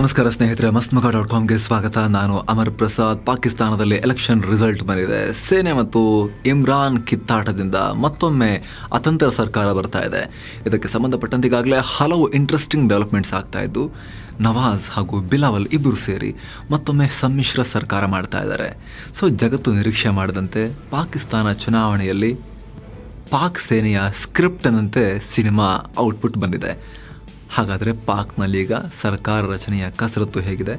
ನಮಸ್ಕಾರ ಸ್ನೇಹಿತರೆ ಮಸ್ಮಗ ಡಾಟ್ ಕಾಮ್ಗೆ ಸ್ವಾಗತ. ನಾನು ಅಮರ್ ಪ್ರಸಾದ್. ಪಾಕಿಸ್ತಾನದಲ್ಲಿ ಎಲೆಕ್ಷನ್ ರಿಸಲ್ಟ್ ಬಂದಿದೆ. ಸೇನೆ ಮತ್ತು ಇಮ್ರಾನ್ ಕಿತ್ತಾಟದಿಂದ ಮತ್ತೊಮ್ಮೆ ಅತಂತ್ರ ಸರ್ಕಾರ ಬರ್ತಾ ಇದೆ. ಇದಕ್ಕೆ ಸಂಬಂಧಪಟ್ಟಂತೆ ಈಗಾಗಲೇ ಹಲವು ಇಂಟ್ರೆಸ್ಟಿಂಗ್ ಡೆವಲಪ್ಮೆಂಟ್ಸ್ ಆಗ್ತಾ ಇದ್ದು, ನವಾಜ್ ಹಾಗೂ ಬಿಲಾವಲ್ ಇಬ್ಬರು ಸೇರಿ ಮತ್ತೊಮ್ಮೆ ಸಮ್ಮಿಶ್ರ ಸರ್ಕಾರ ಮಾಡ್ತಾ ಇದ್ದಾರೆ. ಸೊ ಜಗತ್ತು ನಿರೀಕ್ಷೆ ಮಾಡದಂತೆ ಪಾಕಿಸ್ತಾನ ಚುನಾವಣೆಯಲ್ಲಿ ಪಾಕ್ ಸೇನೆಯ ಸ್ಕ್ರಿಪ್ಟ್ನಂತೆ ಸಿನಿಮಾ ಔಟ್ಪುಟ್ ಬಂದಿದೆ. ಹಾಗಾದರೆ ಪಾಕ್ನಲ್ಲಿ ಈಗ ಸರ್ಕಾರ ರಚನೆಯ ಕಸರತ್ತು ಹೇಗಿದೆ.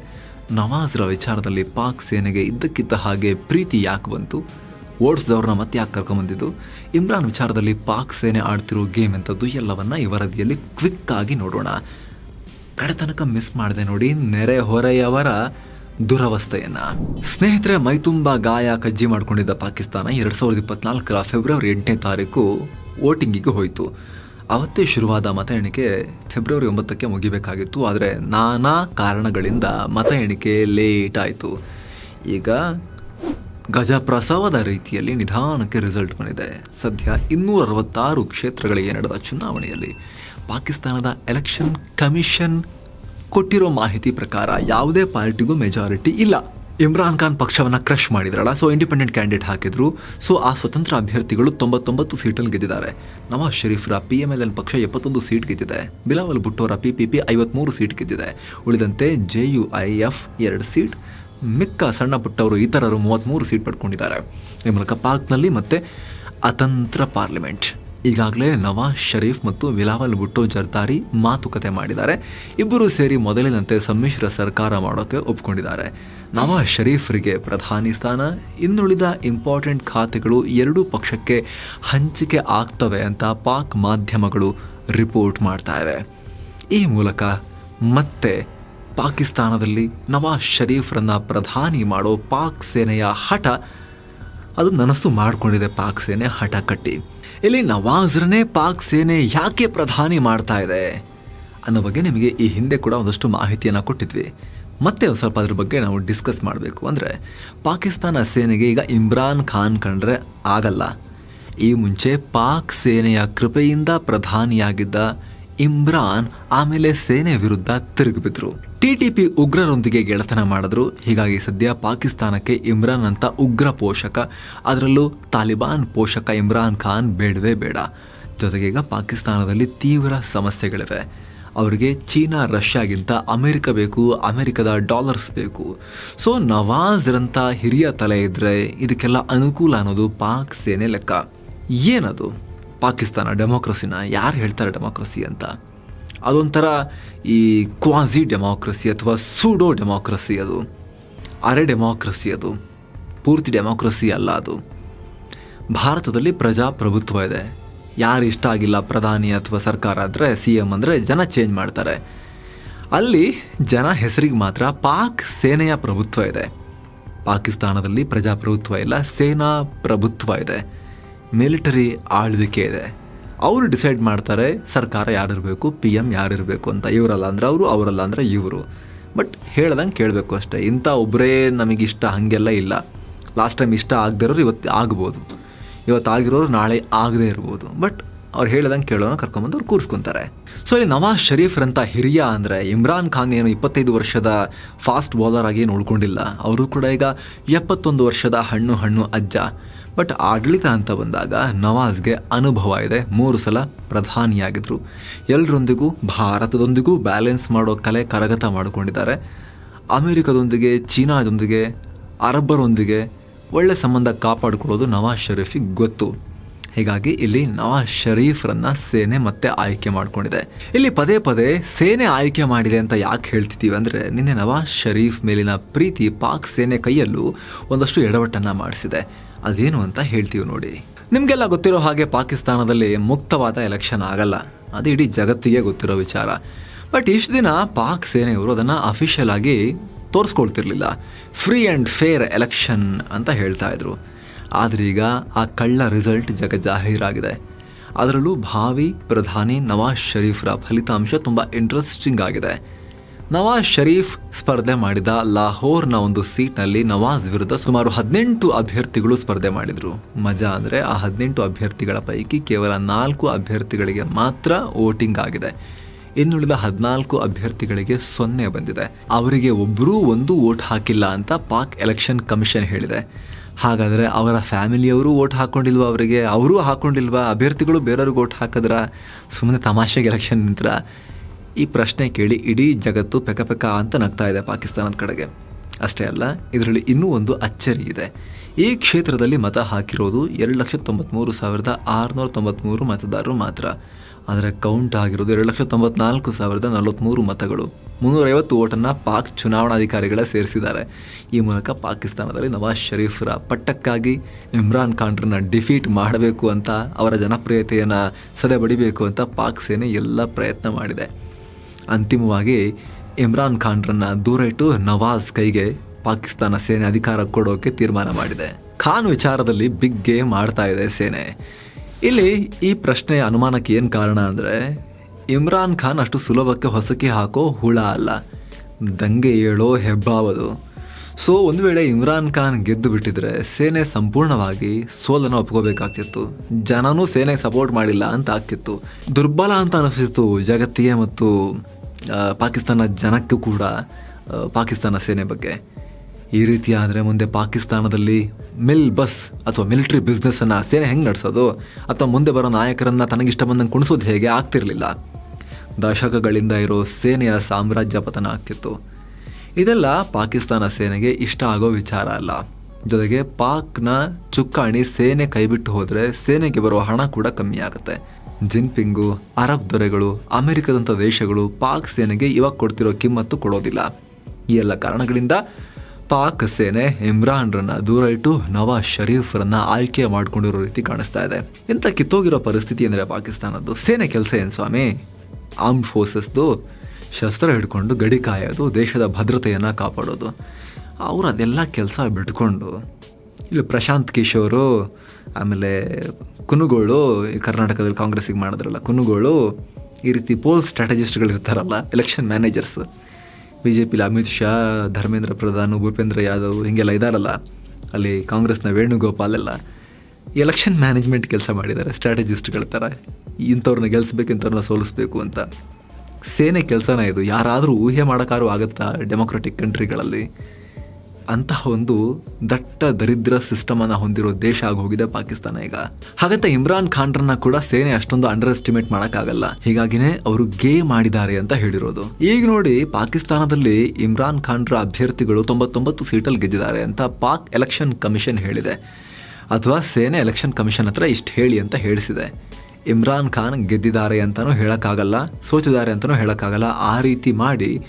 ನವಾಜ್ರ ವಿಚಾರದಲ್ಲಿ ಪಾಕ್ ಸೇನೆಗೆ ಇದ್ದಕ್ಕಿದ್ದ ಹಾಗೆ ಪ್ರೀತಿ ಯಾಕೆ ಬಂತು? ಓಡಿಸಿದವ್ರನ್ನ ಮತ್ತೆ ಯಾಕೆ ಕರ್ಕೊಂಬಂದಿದ್ದು? ಇಮ್ರಾನ್ ವಿಚಾರದಲ್ಲಿ ಪಾಕ್ ಸೇನೆ ಆಡ್ತಿರೋ ಗೇಮ್ ಎಂಥದ್ದು ಎಲ್ಲವನ್ನ ಈ ವರದಿಯಲ್ಲಿ ಕ್ವಿಕ್ ಆಗಿ ನೋಡೋಣ. ಕಡೆತನಕ ಮಿಸ್ ಮಾಡಿದೆ ನೋಡಿ ನೆರೆ ಹೊರೆಯವರ ದುರವಸ್ಥೆಯನ್ನ. ಸ್ನೇಹಿತರೆ ಮೈತುಂಬ ಗಾಯ ಕಜ್ಜಿ ಮಾಡಿಕೊಂಡಿದ್ದ ಪಾಕಿಸ್ತಾನ ಎರಡ್ ಸಾವಿರದ ಇಪ್ಪತ್ನಾಲ್ಕರ ಫೆಬ್ರವರಿ ಎಂಟನೇ ತಾರೀಕು ವೋಟಿಂಗಿಗೆ ಹೋಯಿತು. ಅವತ್ತೇ ಶುರುವಾದ ಮತ ಎಣಿಕೆ ಫೆಬ್ರವರಿ ಒಂಬತ್ತಕ್ಕೆ ಮುಗಿಬೇಕಾಗಿತ್ತು, ಆದರೆ ನಾನಾ ಕಾರಣಗಳಿಂದ ಮತ ಎಣಿಕೆ ಲೇಟ್ ಆಯಿತು. ಈಗ ಗಜಪ್ರಸವದ ರೀತಿಯಲ್ಲಿ ನಿಧಾನಕ್ಕೆ ರಿಸಲ್ಟ್ ಬಂದಿದೆ. ಸದ್ಯ ಇನ್ನೂರ ಅರವತ್ತಾರು ಕ್ಷೇತ್ರಗಳಿಗೆ ನಡೆದ ಚುನಾವಣೆಯಲ್ಲಿ ಪಾಕಿಸ್ತಾನದ ಎಲೆಕ್ಷನ್ ಕಮಿಷನ್ ಕೊಟ್ಟಿರೋ ಮಾಹಿತಿ ಪ್ರಕಾರ ಯಾವುದೇ ಪಾರ್ಟಿಗೂ ಮೆಜಾರಿಟಿ ಇಲ್ಲ. ಇಮ್ರಾನ್ ಖಾನ್ ಪಕ್ಷವನ್ನು ಕ್ರಶ್ ಮಾಡಿದ್ರಲ್ಲ ಸೊ ಇಂಡಿಪೆಂಡೆಂಟ್ ಕ್ಯಾಂಡಿಡೇಟ್ ಹಾಕಿದ್ರು. ಸೊ ಆ ಸ್ವತಂತ್ರ ಅಭ್ಯರ್ಥಿಗಳು ತೊಂಬತ್ತೊಂಬತ್ತು ಸೀಟಲ್ಲಿ ಗೆದ್ದಿದ್ದಾರೆ. ನವಾಜ್ ಶರೀಫ್ರ ಪಿ ಎಂ ಎಲ್ ಎನ್ ಪಕ್ಷ ಎಪ್ಪತ್ತೊಂದು ಸೀಟ್ ಗೆದ್ದಿದೆ. ಬಿಲಾವಲ್ ಭುಟ್ಟೋರ ಪಿ ಪಿ ಪಿ ಐವತ್ಮೂರು ಸೀಟ್ ಗೆದ್ದಿದೆ. ಉಳಿದಂತೆ ಜೆ ಯು ಐ ಎಫ್ ಎರಡು ಸೀಟ್. ಮಿಕ್ಕ ಸಣ್ಣ ಪುಟ್ಟವರು ಇತರರು ಮೂವತ್ತ್ಮೂರು ಸೀಟ್ ಪಡ್ಕೊಂಡಿದ್ದಾರೆ. ಈ ಮೂಲಕ ಪಾರ್ಕ್ನಲ್ಲಿ ಮತ್ತೆ ಅತಂತ್ರ ಪಾರ್ಲಿಮೆಂಟ್ ಈಗಾಗಲೇ ನವಾಜ್ ಷರೀಫ್ ಮತ್ತು ವಿಲಾವಲ್ ಭುಟ್ಟೋ ಜರ್ದಾರಿ ಮಾತುಕತೆ ಮಾಡಿದ್ದಾರೆ. ಇಬ್ಬರು ಸೇರಿ ಮೊದಲಿನಂತೆ ಸಮ್ಮಿಶ್ರ ಸರ್ಕಾರ ಮಾಡೋಕ್ಕೆ ಒಪ್ಕೊಂಡಿದ್ದಾರೆ. ನವಾಜ್ ಷರೀಫ್ರಿಗೆ ಪ್ರಧಾನಿ ಸ್ಥಾನ, ಇನ್ನುಳಿದ ಇಂಪಾರ್ಟೆಂಟ್ ಖಾತೆಗಳು ಎರಡೂ ಪಕ್ಷಕ್ಕೆ ಹಂಚಿಕೆ ಆಗ್ತವೆ ಅಂತ ಪಾಕ್ ಮಾಧ್ಯಮಗಳು ರಿಪೋರ್ಟ್ ಮಾಡ್ತಾ ಇವೆ ಈ ಮೂಲಕ ಮತ್ತೆ ಪಾಕಿಸ್ತಾನದಲ್ಲಿ ನವಾಜ್ ಷರೀಫ್ರನ್ನು ಪ್ರಧಾನಿ ಮಾಡೋ ಪಾಕ್ ಸೇನೆಯ ಹಠ ಅದು ನನಸು ಮಾಡಿಕೊಂಡಿದೆ ಪಾಕ್ ಸೇನೆ ಹಠ ಕಟ್ಟಿ ಇಲ್ಲಿ ನವಾಜ್ರನ್ನೇ ಪಾಕ್ ಸೇನೆ ಯಾಕೆ ಪ್ರಧಾನಿ ಮಾಡ್ತಾ ಇದೆ? ಅನ್ನೋ ಬಗ್ಗೆ ನಿಮಗೆ ಈ ಹಿಂದೆ ಕೂಡ ಒಂದಷ್ಟು ಮಾಹಿತಿಯನ್ನು ಕೊಟ್ಟಿದ್ವಿ. ಮತ್ತೆ ಸ್ವಲ್ಪ ಅದ್ರ ಬಗ್ಗೆ ನಾವು ಡಿಸ್ಕಸ್ ಮಾಡಬೇಕು. ಅಂದರೆ ಪಾಕಿಸ್ತಾನ ಸೇನೆಗೆ ಈಗ ಇಮ್ರಾನ್ ಖಾನ್ ಕಂಡ್ರೆ ಆಗಲ್ಲ. ಈ ಮುಂಚೆ ಪಾಕ್ ಸೇನೆಯ ಕೃಪೆಯಿಂದ ಪ್ರಧಾನಿಯಾಗಿದ್ದ ಇಮ್ರಾನ್ ಆಮೇಲೆ ಸೇನೆ ವಿರುದ್ಧ ತಿರುಗಿಬಿದ್ರು. ಟಿಟಿಪಿ ಉಗ್ರರೊಂದಿಗೆ ಗೆಳೆತನ ಮಾಡಿದ್ರು. ಹೀಗಾಗಿ ಸದ್ಯ ಪಾಕಿಸ್ತಾನಕ್ಕೆ ಇಮ್ರಾನ್ ಅಂತ ಉಗ್ರ ಪೋಷಕ, ಅದರಲ್ಲೂ ತಾಲಿಬಾನ್ ಪೋಷಕ ಇಮ್ರಾನ್ ಖಾನ್ ಬೇಡವೇ ಬೇಡ. ಜೊತೆಗೆ ಈಗ ಪಾಕಿಸ್ತಾನದಲ್ಲಿ ತೀವ್ರ ಸಮಸ್ಯೆಗಳಿವೆ. ಅವರಿಗೆ ಚೀನಾ, ರಷ್ಯಾಗಿಂತ ಅಮೆರಿಕ ಬೇಕು, ಅಮೆರಿಕದ ಡಾಲರ್ಸ್ ಬೇಕು. ಸೊ ನವಾಜ್ರಂಥ ಹಿರಿಯ ತಲೆ ಇದ್ರೆ ಇದಕ್ಕೆಲ್ಲ ಅನುಕೂಲ ಅನ್ನೋದು ಪಾಕ್ ಸೇನೆ ಲೆಕ್ಕ. ಏನದು? ಪಾಕಿಸ್ತಾನ ಡೆಮೋಕ್ರಸಿನ ಯಾರು ಹೇಳ್ತಾರೆ ಡೆಮೋಕ್ರಸಿ ಅಂತ? ಅದೊಂಥರ ಈ ಕ್ವಾಝಿ ಡೆಮೋಕ್ರಸಿ ಅಥವಾ ಸೂಡೋ ಡೆಮೋಕ್ರಸಿ ಅದು. ಅರೆ ಡೆಮೋಕ್ರಸಿ ಅದು. ಪೂರ್ತಿ ಡೆಮೋಕ್ರಸಿ ಅಲ್ಲ ಅದು. ಭಾರತದಲ್ಲಿ ಪ್ರಜಾಪ್ರಭುತ್ವ ಇದೆ. ಯಾರು ಇಷ್ಟ ಆಗಿಲ್ಲ ಪ್ರಧಾನಿ ಅಥವಾ ಸರ್ಕಾರ ಆದರೆ ಸಿ ಎಂ ಅಂದರೆ ಜನ ಚೇಂಜ್ ಮಾಡ್ತಾರೆ. ಅಲ್ಲಿ ಜನ ಹೆಸರಿಗೆ ಮಾತ್ರ ಪಾಕ್ ಸೇನೆಯ ಪ್ರಭುತ್ವ ಇದೆ. ಪಾಕಿಸ್ತಾನದಲ್ಲಿ ಪ್ರಜಾಪ್ರಭುತ್ವ ಇಲ್ಲ, ಸೇನಾ ಪ್ರಭುತ್ವ ಇದೆ. ಮಿಲಿಟರಿ ಆಳ್ವಿಕೆ ಇದೆ. ಅವರು ಡಿಸೈಡ್ ಮಾಡ್ತಾರೆ, ಸರ್ಕಾರ ಯಾರಿರಬೇಕು ಪಿ ಎಂ ಯಾರಿರಬೇಕು ಅಂತ. ಇವರಲ್ಲ ಅಂದರೆ ಅವರು, ಅವರಲ್ಲ ಅಂದರೆ ಇವರು. ಬಟ್ ಹೇಳ್ದಂಗೆ ಕೇಳಬೇಕು ಅಷ್ಟೇ. ಇಂಥ ಒಬ್ಬರೇ ನಮಗಿಷ್ಟ, ಹಾಗೆಲ್ಲ ಇಲ್ಲ. ಲಾಸ್ಟ್ ಟೈಮ್ ಇಷ್ಟ ಆಗದಿರೋರು ಇವತ್ತು ಆಗ್ಬೋದು. ಇವತ್ತು ಆಗಿರೋರು ನಾಳೆ ಆಗದೇ ಇರ್ಬೋದು. ಬಟ್ ಅವ್ರು ಹೇಳ್ದಂಗೆ ಕೇಳೋನ ಕರ್ಕೊಂಬಂದು ಅವ್ರು ಕೂರಿಸ್ಕೊಂತಾರೆ. ಸೊ ಇಲ್ಲಿ ನವಾಜ್ ಶರೀಫ್ರಂಥ ಹಿರಿಯ ಅಂದರೆ ಇಮ್ರಾನ್ ಖಾನ್ ಏನು ಇಪ್ಪತ್ತೈದು ವರ್ಷದ ಫಾಸ್ಟ್ ಬೌಲರ್ ಆಗಿ ಏನು ಅವರು ಕೂಡ ಈಗ ಎಪ್ಪತ್ತೊಂದು ವರ್ಷದ ಹಣ್ಣು ಹಣ್ಣು ಅಜ್ಜ. ಬಟ್ ಆಡಳಿತ ಅಂತ ಬಂದಾಗ ನವಾಜ್ಗೆ ಅನುಭವ ಇದೆ. ಮೂರು ಸಲ ಪ್ರಧಾನಿಯಾಗಿದ್ದರು ಎಲ್ಲರೊಂದಿಗೂ ಭಾರತದೊಂದಿಗೂ ಬ್ಯಾಲೆನ್ಸ್ ಮಾಡೋ ಕಲೆ ಕರಗತ ಮಾಡಿಕೊಂಡಿದ್ದಾರೆ. ಅಮೆರಿಕದೊಂದಿಗೆ, ಚೀನಾದೊಂದಿಗೆ, ಅರಬ್ಬರೊಂದಿಗೆ ಒಳ್ಳೆ ಸಂಬಂಧ ಕಾಪಾಡಿಕೊಳ್ಳೋದು ನವಾಜ್ ಶರೀಫಿಗೆ ಗೊತ್ತು. ಹೀಗಾಗಿ ಇಲ್ಲಿ ನವಾಜ್ ಶರೀಫ್ರನ್ನ ಸೇನೆ ಮತ್ತೆ ಆಯ್ಕೆ ಮಾಡಿಕೊಂಡಿದೆ. ಇಲ್ಲಿ ಪದೇ ಪದೇ ಸೇನೆ ಆಯ್ಕೆ ಮಾಡಿದೆ ಅಂತ ಯಾಕೆ ಹೇಳ್ತಿದ್ದೀವಿ ಅಂದರೆ, ನಿನ್ನೆ ನವಾಜ್ ಶರೀಫ್ ಮೇಲಿನ ಪ್ರೀತಿ ಪಾಕ್ ಸೇನೆ ಕೈಯಲ್ಲೂ ಒಂದಷ್ಟು ಎಡವಟ್ಟನ್ನು ಮಾಡಿಸಿದೆ. ಅದೇನು ಅಂತ ಹೇಳ್ತೀವಿ ನೋಡಿ. ನಿಮಗೆಲ್ಲ ಗೊತ್ತಿರೋ ಹಾಗೆ ಪಾಕಿಸ್ತಾನದಲ್ಲಿ ಮುಕ್ತವಾದ ಎಲೆಕ್ಷನ್ ಆಗಲ್ಲ. ಅದು ಇಡೀ ಜಗತ್ತಿಗೆ ಗೊತ್ತಿರೋ ವಿಚಾರ. ಬಟ್ ಇಷ್ಟು ದಿನ ಪಾಕ್ ಸೇನೆಯವರು ಅದನ್ನು ಅಫಿಷಿಯಲ್ ಆಗಿ ತೋರಿಸ್ಕೊಳ್ತಿರ್ಲಿಲ್ಲ. ಫ್ರೀ ಆ್ಯಂಡ್ ಫೇರ್ ಎಲೆಕ್ಷನ್ ಅಂತ ಹೇಳ್ತಾ ಇದ್ರು. ಆದರೆ ಈಗ ಆ ಕಳ್ಳ ರಿಸಲ್ಟ್ ಜಗ ಜಾಹೀರಾಗಿದೆ ಅದರಲ್ಲೂ ಭಾವಿ ಪ್ರಧಾನಿ ನವಾಜ್ ಶರೀಫ್ರ ಫಲಿತಾಂಶ ತುಂಬ ಇಂಟ್ರೆಸ್ಟಿಂಗ್ ಆಗಿದೆ. ನವಾಜ್ ಶರೀಫ್ ಸ್ಪರ್ಧೆ ಮಾಡಿದ ಲಾಹೋರ್ನ ಒಂದು ಸೀಟ್ನಲ್ಲಿ ನವಾಜ್ ವಿರುದ್ಧ ಸುಮಾರು ಹದಿನೆಂಟು ಅಭ್ಯರ್ಥಿಗಳು ಸ್ಪರ್ಧೆ ಮಾಡಿದರು. ಮಜಾ ಅಂದರೆ ಆ ಹದಿನೆಂಟು ಅಭ್ಯರ್ಥಿಗಳ ಪೈಕಿ ಕೇವಲ ನಾಲ್ಕು ಅಭ್ಯರ್ಥಿಗಳಿಗೆ ಮಾತ್ರ ವೋಟಿಂಗ್ ಆಗಿದೆ. ಇನ್ನುಳಿದ ಹದಿನಾಲ್ಕು ಅಭ್ಯರ್ಥಿಗಳಿಗೆ ಸೊನ್ನೆ ಬಂದಿದೆ. ಅವರಿಗೆ ಒಬ್ಬರೂ ಒಂದು ವೋಟ್ ಹಾಕಿಲ್ಲ ಅಂತ ಪಾಕ್ ಎಲೆಕ್ಷನ್ ಕಮಿಷನ್ ಹೇಳಿದೆ. ಹಾಗಾದರೆ ಅವರ ಫ್ಯಾಮಿಲಿಯವರು ವೋಟ್ ಹಾಕೊಂಡಿಲ್ವಾ ಅವರಿಗೆ? ಅವರೂ ಹಾಕೊಂಡಿಲ್ವಾ? ಅಭ್ಯರ್ಥಿಗಳು ಬೇರೆಯವ್ರಿಗೆ ವೋಟ್ ಹಾಕಿದ್ರ? ಸುಮ್ಮನೆ ತಮಾಷೆಗೆ ಎಲೆಕ್ಷನ್ ನಿಂತರ? ಈ ಪ್ರಶ್ನೆ ಕೇಳಿ ಇಡೀ ಜಗತ್ತು ಪೆಕ ಪೆಕ ಅಂತ ನಗ್ತಾ ಇದೆ ಪಾಕಿಸ್ತಾನದ ಕಡೆಗೆ. ಅಷ್ಟೇ ಅಲ್ಲ, ಇದರಲ್ಲಿ ಇನ್ನೂ ಒಂದು ಅಚ್ಚರಿ ಇದೆ. ಈ ಕ್ಷೇತ್ರದಲ್ಲಿ ಮತ ಹಾಕಿರೋದು ಎರಡು ಲಕ್ಷ ತೊಂಬತ್ತ್ಮೂರು ಸಾವಿರದ ಆರುನೂರ ತೊಂಬತ್ತ್ಮೂರು ಮತದಾರರು ಮಾತ್ರ. ಆದರೆ ಕೌಂಟ್ ಆಗಿರೋದು ಎರಡು ಲಕ್ಷ ತೊಂಬತ್ನಾಲ್ಕು ಸಾವಿರದ ನಲವತ್ತ್ಮೂರು ಮತಗಳು. ಮುನ್ನೂರೈವತ್ತು ಓಟನ್ನು ಪಾಕ್ ಚುನಾವಣಾಧಿಕಾರಿಗಳೇ ಸೇರಿಸಿದ್ದಾರೆ. ಈ ಮೂಲಕ ಪಾಕಿಸ್ತಾನದಲ್ಲಿ ನವಾಜ್ ಶರೀಫ್ರ ಪಟ್ಟಕ್ಕಾಗಿ ಇಮ್ರಾನ್ ಖಾನ್ರನ್ನ ಡಿಫೀಟ್ ಮಾಡಬೇಕು ಅಂತ ಅವರ ಜನಪ್ರಿಯತೆಯನ್ನು ಸದೆ ಬಡಿಬೇಕು ಅಂತ ಪಾಕ್ ಸೇನೆ ಎಲ್ಲ ಪ್ರಯತ್ನ ಮಾಡಿದೆ. ಅಂತಿಮವಾಗಿ ಇಮ್ರಾನ್ ಖಾನ್ರನ್ನ ದೂರ ಇಟ್ಟು ನವಾಜ್ ಕೈಗೆ ಪಾಕಿಸ್ತಾನ ಸೇನೆ ಅಧಿಕಾರ ಕೊಡೋಕೆ ತೀರ್ಮಾನ ಮಾಡಿದೆ. ಖಾನ್ ವಿಚಾರದಲ್ಲಿ ಬಿಗ್ ಗೇಮ್ ಆಡ್ತಾ ಇದೆ ಸೇನೆ. ಇಲ್ಲಿ ಈ ಪ್ರಶ್ನೆಯ ಅನುಮಾನಕ್ಕೆ ಏನು ಕಾರಣ ಅಂದರೆ, ಇಮ್ರಾನ್ ಖಾನ್ ಅಷ್ಟು ಸುಲಭಕ್ಕೆ ಹೊಸಕಿ ಹಾಕೋ ಹುಳ ಅಲ್ಲ. ದಂಗೆ ಏಳೋ ಹೆಬ್ಬಾವದು. ಸೊ ಒಂದು ವೇಳೆ ಇಮ್ರಾನ್ ಖಾನ್ ಗೆದ್ದು ಬಿಟ್ಟಿದ್ರೆ ಸೇನೆ ಸಂಪೂರ್ಣವಾಗಿ ಸೋಲನ್ನು ಒಪ್ಕೋಬೇಕಾಗ್ತಿತ್ತು. ಜನನೂ ಸೇನೆಗೆ ಸಪೋರ್ಟ್ ಮಾಡಿಲ್ಲ ಅಂತ ಆಗ್ತಿತ್ತು. ದುರ್ಬಲ ಅಂತ ಅನಿಸ್ತಿತ್ತು ಜಗತ್ತಿಗೆ ಮತ್ತು ಪಾಕಿಸ್ತಾನ ಜನಕ್ಕೂ ಕೂಡ ಪಾಕಿಸ್ತಾನ ಸೇನೆ ಬಗ್ಗೆ ಈ ರೀತಿ ಆದರೆ ಮುಂದೆ ಪಾಕಿಸ್ತಾನದಲ್ಲಿ ಮಿಲ್ ಬಸ್ ಅಥವಾ ಮಿಲಿಟ್ರಿ ಬಿಸ್ನೆಸ್ಸನ್ನು ಸೇನೆ ಹೆಂಗೆ ನಡೆಸೋದು? ಅಥವಾ ಮುಂದೆ ಬರೋ ನಾಯಕರನ್ನು ತನಗಿಷ್ಟ ಬಂದಂಗೆ ಕುಣಿಸೋದು ಹೇಗೆ ಆಗ್ತಿರಲಿಲ್ಲ? ದಶಕಗಳಿಂದ ಇರೋ ಸೇನೆಯ ಸಾಮ್ರಾಜ್ಯ ಪತನ ಆಗ್ತಿತ್ತು. ಇದೆಲ್ಲ ಪಾಕಿಸ್ತಾನ ಸೇನೆಗೆ ಇಷ್ಟ ಆಗೋ ವಿಚಾರ ಅಲ್ಲ. ಜೊತೆಗೆ ಪಾಕ್ನ ಚುಕ್ಕಾಣಿ ಸೇನೆ ಕೈಬಿಟ್ಟು ಹೋದರೆ ಸೇನೆಗೆ ಬರುವ ಹಣ ಕೂಡ ಕಮ್ಮಿ ಆಗುತ್ತೆ. ಜಿನ್ಪಿಂಗು, ಅರಬ್ ದೊರೆಗಳು, ಅಮೆರಿಕದಂಥ ದೇಶಗಳು ಪಾಕ್ ಸೇನೆಗೆ ಇವಾಗ ಕೊಡ್ತಿರೋ ಕಿಮ್ಮತ್ತು ಕೊಡೋದಿಲ್ಲ. ಈ ಎಲ್ಲ ಕಾರಣಗಳಿಂದ ಪಾಕ್ ಸೇನೆ ಇಮ್ರಾನ್ರನ್ನ ದೂರ ಇಟ್ಟು ನವಾಜ್ ಶರೀಫ್ರನ್ನ ಆಯ್ಕೆ ಮಾಡ್ಕೊಂಡಿರೋ ರೀತಿ ಕಾಣಿಸ್ತಾ ಇದೆ. ಎಂಥ ಕಿತ್ತೋಗಿರೋ ಪರಿಸ್ಥಿತಿ ಅಂದರೆ ಪಾಕಿಸ್ತಾನದ್ದು. ಸೇನೆ ಕೆಲಸ ಏನು ಸ್ವಾಮಿ? ಆರ್ಮ್ಡ್ ಫೋರ್ಸಸ್ದು ಶಸ್ತ್ರ ಹಿಡ್ಕೊಂಡು ಗಡಿ ಕಾಯೋದು, ದೇಶದ ಭದ್ರತೆಯನ್ನು ಕಾಪಾಡೋದು. ಅವರು ಅದೆಲ್ಲ ಕೆಲಸ ಬಿಟ್ಕೊಂಡು, ಇಲ್ಲಿ ಪ್ರಶಾಂತ್ ಕಿಶೋರು ಆಮೇಲೆ ಕುನುಗೋಳು ಕರ್ನಾಟಕದಲ್ಲಿ ಕಾಂಗ್ರೆಸ್ಸಿಗೆ ಮಾಡಿದ್ರಲ್ಲ, ಕುನುಗೋಳು ಈ ರೀತಿ ಪೋಲ್ ಸ್ಟ್ರಾಟಜಿಸ್ಟ್ಗಳು ಇರ್ತಾರಲ್ಲ ಎಲೆಕ್ಷನ್ ಮ್ಯಾನೇಜರ್ಸ್ ಬಿ ಜೆ ಪಿಲಿ ಅಮಿತ್ ಶಾ, ಧರ್ಮೇಂದ್ರ ಪ್ರಧಾನ್, ಭೂಪೇಂದ್ರ ಯಾದವ್ ಹೀಗೆಲ್ಲ ಇದ್ದಾರಲ್ಲ ಅಲ್ಲಿ ಕಾಂಗ್ರೆಸ್ನ ವೇಣುಗೋಪಾಲ್ ಎಲ್ಲ ಎಲೆಕ್ಷನ್ ಮ್ಯಾನೇಜ್ಮೆಂಟ್ ಕೆಲಸ ಮಾಡಿದ್ದಾರೆ ಸ್ಟ್ರಾಟಜಿಸ್ಟ್ಗಳ ಥರ. ಇಂಥವ್ರನ್ನ ಗೆಲ್ಲಿಸ್ಬೇಕು ಇಂಥವ್ರನ್ನ ಸೋಲಿಸ್ಬೇಕು ಅಂತ. ಸೇನೆ ಕೆಲಸನ ಇದು, ಯಾರಾದರೂ ಊಹೆ ಮಾಡೋಕ್ಕಾರು ಆಗುತ್ತಾ ಡೆಮೊಕ್ರೆಟಿಕ್ ಕಂಟ್ರಿಗಳಲ್ಲಿ ಅಂತಹ ಒಂದು ದಟ್ಟ ದರಿದ್ರ ಸಿಸ್ಟಮನ್ನು ಹೊಂದಿರೋ ದೇಶ ಆಗೋಗಿದೆ ಪಾಕಿಸ್ತಾನ ಈಗ. ಹಾಗಂತ ಇಮ್ರಾನ್ ಖಾನ್ರನ್ನ ಕೂಡ ಸೇನೆ ಅಷ್ಟೊಂದು ಅಂಡರ್ ಎಸ್ಟಿಮೇಟ್ ಮಾಡೋಕ್ಕಾಗಲ್ಲ. ಹೀಗಾಗಿನೇ ಅವರು ಗೇ ಮಾಡಿದ್ದಾರೆ ಅಂತ ಹೇಳಿರೋದು. ಈಗ ನೋಡಿ, ಪಾಕಿಸ್ತಾನದಲ್ಲಿ ಇಮ್ರಾನ್ ಖಾನ್ರ ಅಭ್ಯರ್ಥಿಗಳು ತೊಂಬತ್ತೊಂಬತ್ತು ಸೀಟಲ್ಲಿ ಗೆದ್ದಿದ್ದಾರೆ ಅಂತ ಪಾಕ್ ಎಲೆಕ್ಷನ್ ಕಮಿಷನ್ ಹೇಳಿದೆ. ಅಥವಾ ಸೇನೆ ಎಲೆಕ್ಷನ್ ಕಮಿಷನ್ ಹತ್ರ ಇಷ್ಟು ಹೇಳಿ ಅಂತ ಹೇಳಿಸಿದೆ. ಇಮ್ರಾನ್ ಖಾನ್ ಗೆದ್ದಿದ್ದಾರೆ ಅಂತಲೂ ಹೇಳೋಕ್ಕಾಗಲ್ಲ ಸೋಚಿದ್ದಾರೆ ಅಂತಲೂ ಹೇಳೋಕ್ಕಾಗಲ್ಲ, ಆ ರೀತಿ ಮಾಡಿ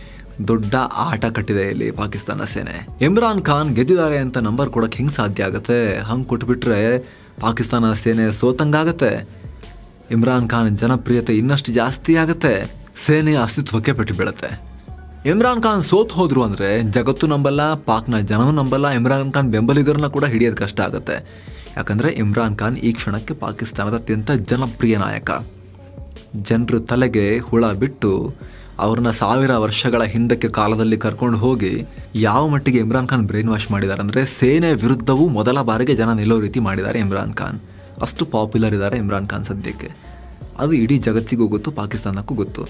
ದೊಡ್ಡ ಆಟ ಕಟ್ಟಿದೆ ಇಲ್ಲಿ ಪಾಕಿಸ್ತಾನ ಸೇನೆ. ಇಮ್ರಾನ್ ಖಾನ್ ಗೆದ್ದಿದ್ದಾರೆ ಅಂತ ನಂಬರ್ ಕೊಡಕ್ಕೆ ಹೆಂಗೆ ಸಾಧ್ಯ ಆಗುತ್ತೆ? ಹಂಗೆ ಕೊಟ್ಬಿಟ್ರೆ ಪಾಕಿಸ್ತಾನ ಸೇನೆ ಸೋತಂಗಾಗತ್ತೆ. ಇಮ್ರಾನ್ ಖಾನ್ ಜನಪ್ರಿಯತೆ ಇನ್ನಷ್ಟು ಜಾಸ್ತಿ ಆಗುತ್ತೆ. ಸೇನೆಯ ಅಸ್ತಿತ್ವಕ್ಕೆ ಪೆಟ್ಟು ಬೀಳುತ್ತೆ. ಇಮ್ರಾನ್ ಖಾನ್ ಸೋತ್ ಹೋದ್ರು ಅಂದ್ರೆ ಜಗತ್ತು ನಂಬಲ್ಲ, ಪಾಕ್ನ ಜನನೂ ನಂಬಲ್ಲ, ಇಮ್ರಾನ್ ಖಾನ್ ಬೆಂಬಲಿಗರನ್ನ ಕೂಡ ಹಿಡಿಯೋದು ಕಷ್ಟ ಆಗುತ್ತೆ. ಯಾಕಂದರೆ ಇಮ್ರಾನ್ ಖಾನ್ ಈ ಕ್ಷಣಕ್ಕೆ ಪಾಕಿಸ್ತಾನದ ಅತ್ಯಂತ ಜನಪ್ರಿಯ ನಾಯಕ. ಜನರು ತಲೆಗೆ ಹುಳ ಬಿಟ್ಟು ಅವ್ರನ್ನ ಸಾವಿರ ವರ್ಷಗಳ ಹಿಂದಕ್ಕೆ ಕಾಲದಲ್ಲಿ ಕರ್ಕೊಂಡು ಹೋಗಿ ಯಾವ ಮಟ್ಟಿಗೆ ಇಮ್ರಾನ್ ಖಾನ್ ಬ್ರೈನ್ ವಾಶ್ ಮಾಡಿದ್ದಾರೆ ಅಂದರೆ ಸೇನೆ ವಿರುದ್ಧವೂ ಮೊದಲ ಬಾರಿಗೆ ಜನ ನಿಲ್ಲೋ ರೀತಿ ಮಾಡಿದ್ದಾರೆ ಇಮ್ರಾನ್ ಖಾನ್. ಅಷ್ಟು ಪಾಪ್ಯುಲರ್ ಇದ್ದಾರೆ ಇಮ್ರಾನ್ ಖಾನ್ ಸದ್ಯಕ್ಕೆ. ಅದು ಇಡೀ ಜಗತ್ತಿಗೂ ಗೊತ್ತು, ಪಾಕಿಸ್ತಾನಕ್ಕೂ ಗೊತ್ತು.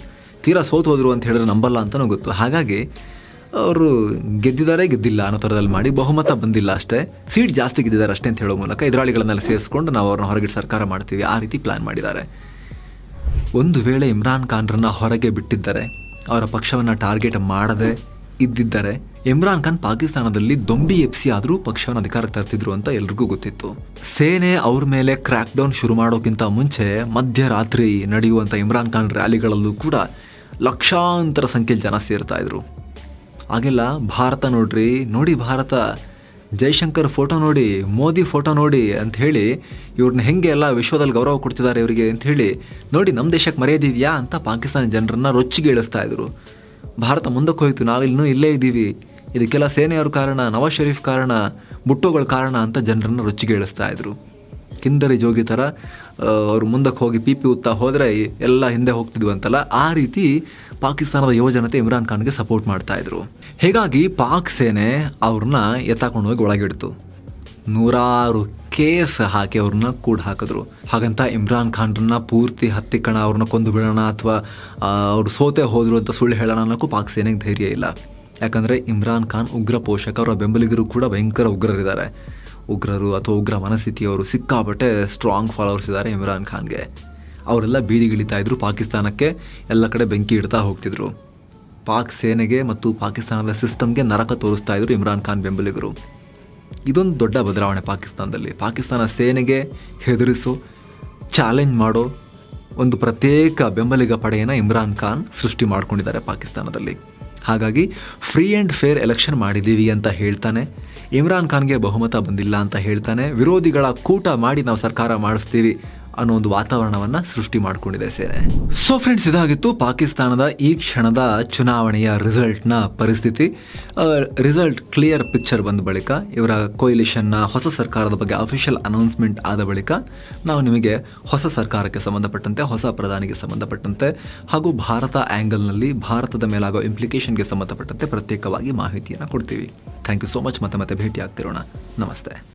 ತೀರಾ ಸೋತು ಹೋದರು ಅಂತ ಹೇಳಿದ್ರೆ ನಂಬಲ್ಲ ಅಂತಲೂ ಗೊತ್ತು. ಹಾಗಾಗಿ ಅವರು ಗೆದ್ದಿದ್ದಾರೆ ಗೆದ್ದಿಲ್ಲ ಅನ್ನೋ ಥರದಲ್ಲಿ ಮಾಡಿ ಬಹುಮತ ಬಂದಿಲ್ಲ ಅಷ್ಟೇ. ಸೀಟ್ ಜಾಸ್ತಿ ಗೆದ್ದಿದ್ದಾರೆ ಅಷ್ಟೇ ಅಂತ ಹೇಳೋ ಮೂಲಕ ಎದುರಾಳಿಗಳನ್ನೆಲ್ಲ ಸೇರಿಸ್ಕೊಂಡು ನಾವು ಅವ್ರನ್ನ ಹೊರಗಿಟ್ಟು ಸರ್ಕಾರ ಮಾಡ್ತೀವಿ. ಆ ರೀತಿ ಪ್ಲ್ಯಾನ್ ಮಾಡಿದ್ದಾರೆ. ಒಂದು ವೇಳೆ ಇಮ್ರಾನ್ ಖಾನ್ರನ್ನ ಹೊರಗೆ ಬಿಟ್ಟಿದ್ದರೆ, ಅವರ ಪಕ್ಷವನ್ನು ಟಾರ್ಗೆಟ್ ಮಾಡದೆ ಇದ್ದಿದ್ದರೆ, ಇಮ್ರಾನ್ ಖಾನ್ ಪಾಕಿಸ್ತಾನದಲ್ಲಿ ದೊಂಬಿ ಎಪ್ಸಿ ಆದರೂ ಪಕ್ಷವನ್ನು ಅಧಿಕಾರಕ್ಕೆ ತರ್ತಿದ್ರು ಅಂತ ಎಲ್ರಿಗೂ ಗೊತ್ತಿತ್ತು. ಸೇನೆ ಅವ್ರ ಮೇಲೆ ಕ್ರ್ಯಾಕ್ ಡೌನ್ ಶುರು ಮಾಡೋಕ್ಕಿಂತ ಮುಂಚೆ ಮಧ್ಯರಾತ್ರಿ ನಡೆಯುವಂಥ ಇಮ್ರಾನ್ ಖಾನ್ ರ್ಯಾಲಿಗಳಲ್ಲೂ ಕೂಡ ಲಕ್ಷಾಂತರ ಸಂಖ್ಯೆಯಲ್ಲಿ ಜನ ಸೇರ್ತಾ ಇದ್ರು. ಹಾಗೆಲ್ಲ ಭಾರತ ನೋಡ್ರಿ, ನೋಡಿ ಭಾರತ. ಜೈಶಂಕರ್ ಫೋಟೋ ನೋಡಿ, ಮೋದಿ ಫೋಟೋ ನೋಡಿ ಅಂತ ಹೇಳಿ ಇವ್ರನ್ನ ಹೆಂಗೆ ಎಲ್ಲ ವಿಶ್ವದಲ್ಲಿ ಗೌರವ ಕೊಡ್ತಿದ್ದಾರೆ ಇವರಿಗೆ ಅಂತ ಹೇಳಿ ನೋಡಿ ನಮ್ಮ ದೇಶಕ್ಕೆ ಮರ್ಯಾದಿದೆಯಾ ಅಂತ ಪಾಕಿಸ್ತಾನ ಜನರನ್ನು ರೊಚ್ಚಿಗೆ ಇಳಿಸ್ತಾ ಇದ್ರು. ಭಾರತ ಮುಂದಕ್ಕೆ ಹೋಯ್ತು ಇನ್ನೂ ಇಲ್ಲೇ ಇದ್ದೀವಿ. ಇದಕ್ಕೆಲ್ಲ ಸೇನೆಯವ್ರ ಕಾರಣ, ನವಾಜ್ ಶರೀಫ್ ಕಾರಣ ಬುಟ್ಟುಗಳ ಕಾರಣ ಅಂತ ಜನರನ್ನು ರೊಚ್ಚಿಗೆ ಇಳಿಸ್ತಾ ಇದ್ರು. ಕಿಂದರಿ ಜೋಗಿ ಥರ ಅವರು ಮುಂದಕ್ಕೆ ಹೋಗಿ ಪಿ ಪಿ ಉತ್ತಾ ಹೋದರೆ ಎಲ್ಲ ಹಿಂದೆ ಹೋಗ್ತಿದ್ವು ಅಂತಲ್ಲ, ಆ ರೀತಿ ಪಾಕಿಸ್ತಾನದ ಯುವಜನತೆ ಇಮ್ರಾನ್ ಖಾನ್ಗೆ ಸಪೋರ್ಟ್ ಮಾಡ್ತಾ ಇದ್ರು. ಹೀಗಾಗಿ ಪಾಕ್ ಸೇನೆ ಅವ್ರನ್ನ ಎತ್ತಾಕೊಂಡು ಹೋಗಿ ಒಳಗಿಡ್ತು. ನೂರಾರು ಕೇಸ್ ಹಾಕಿ ಅವ್ರನ್ನ ಕೂಡ ಹಾಕಿದ್ರು. ಹಾಗಂತ ಇಮ್ರಾನ್ ಖಾನ್ರನ್ನ ಪೂರ್ತಿ ಹತ್ತಿಕ್ಕಣ ಅವ್ರನ್ನ ಕೊಂದು ಬಿಡೋಣ ಅಥವಾ ಅವ್ರು ಸೋತೆ ಹೋದ್ರು ಅಂತ ಸುಳ್ಳು ಹೇಳೋಣ ಅನ್ನೋಕ್ಕೂ ಪಾಕ್ ಸೇನೆಗೆ ಧೈರ್ಯ ಇಲ್ಲ. ಯಾಕಂದರೆ ಇಮ್ರಾನ್ ಖಾನ್ ಉಗ್ರ ಪೋಷಕ, ಅವರ ಬೆಂಬಲಿಗರು ಕೂಡ ಭಯಂಕರ ಉಗ್ರರಿದ್ದಾರೆ. ಉಗ್ರರು ಅಥವಾ ಉಗ್ರ ಮನಸ್ಥಿತಿಯವರು ಸಿಕ್ಕಾಪಟ್ಟೆ ಸ್ಟ್ರಾಂಗ್ ಫಾಲೋವರ್ಸ್ ಇದ್ದಾರೆ ಇಮ್ರಾನ್ ಖಾನ್ಗೆ. ಅವರೆಲ್ಲ ಬೀದಿಗಿಳಿತಾ ಇದ್ದರು ಪಾಕಿಸ್ತಾನಕ್ಕೆ, ಎಲ್ಲ ಕಡೆ ಬೆಂಕಿ ಇಡ್ತಾ ಹೋಗ್ತಿದ್ರು. ಪಾಕ್ ಸೇನೆಗೆ ಮತ್ತು ಪಾಕಿಸ್ತಾನದ ಸಿಸ್ಟಮ್ಗೆ ನರಕ ತೋರಿಸ್ತಾ ಇದ್ರು ಇಮ್ರಾನ್ ಖಾನ್ ಬೆಂಬಲಿಗರು. ಇದೊಂದು ದೊಡ್ಡ ಬದಲಾವಣೆ ಪಾಕಿಸ್ತಾನದಲ್ಲಿ. ಪಾಕಿಸ್ತಾನ ಸೇನೆಗೆ ಹೆದರಿಸೋ ಚಾಲೆಂಜ್ ಮಾಡೋ ಒಂದು ಪ್ರತ್ಯೇಕ ಬೆಂಬಲಿಗ ಪಡೆಯನ್ನು ಇಮ್ರಾನ್ ಖಾನ್ ಸೃಷ್ಟಿ ಮಾಡ್ಕೊಂಡಿದ್ದಾರೆ ಪಾಕಿಸ್ತಾನದಲ್ಲಿ. ಹಾಗಾಗಿ ಫ್ರೀ ಆ್ಯಂಡ್ ಫೇರ್ ಎಲೆಕ್ಷನ್ ಮಾಡಿದ್ದೀವಿ ಅಂತ ಹೇಳ್ತಾನೆ. ಇಮ್ರಾನ್ ಖಾನ್ಗೆ ಬಹುಮತ ಬಂದಿಲ್ಲ ಅಂತ ಹೇಳ್ತಾನೆ. ವಿರೋಧಿಗಳ ಕೂಟ ಮಾಡಿ ನಾವು ಸರ್ಕಾರ ಮಾಡಿಸ್ತೀವಿ. ಅನ್ನೋ ಒಂದು ವಾತಾವರಣವನ್ನು ಸೃಷ್ಟಿ ಮಾಡಿಕೊಂಡಿದೆ ಸೇನೆ. ಸೊ ಫ್ರೆಂಡ್ಸ್ ಇದಾಗಿತ್ತು ಪಾಕಿಸ್ತಾನದ ಈ ಕ್ಷಣದ ಚುನಾವಣೆಯ ರಿಸಲ್ಟ್ನ ಪರಿಸ್ಥಿತಿ. ರಿಸಲ್ಟ್ ಕ್ಲಿಯರ್ ಪಿಕ್ಚರ್ ಬಂದ ಬಳಿಕ, ಇವರ ಕೊಯಿಲಿಷನ್ನ ಹೊಸ ಸರ್ಕಾರದ ಬಗ್ಗೆ ಅಫಿಷಿಯಲ್ ಅನೌನ್ಸ್ಮೆಂಟ್ ಆದ ಬಳಿಕ, ನಾವು ನಿಮಗೆ ಹೊಸ ಸರ್ಕಾರಕ್ಕೆ ಸಂಬಂಧಪಟ್ಟಂತೆ, ಹೊಸ ಪ್ರಧಾನಿಗೆ ಸಂಬಂಧಪಟ್ಟಂತೆ, ಹಾಗೂ ಭಾರತ ಆ್ಯಂಗಲ್ನಲ್ಲಿ ಭಾರತದ ಮೇಲಾಗೋ ಇಂಪ್ಲಿಕೇಶನ್ಗೆ ಸಂಬಂಧಪಟ್ಟಂತೆ ಪ್ರತ್ಯೇಕವಾಗಿ ಮಾಹಿತಿಯನ್ನು ಕೊಡ್ತೀವಿ. ಥ್ಯಾಂಕ್ ಯು ಸೋ ಮಚ್ ಮತ್ತೆ ಮತ್ತೆ ಭೇಟಿ ಆಗ್ತಿರೋಣ ನಮಸ್ತೆ.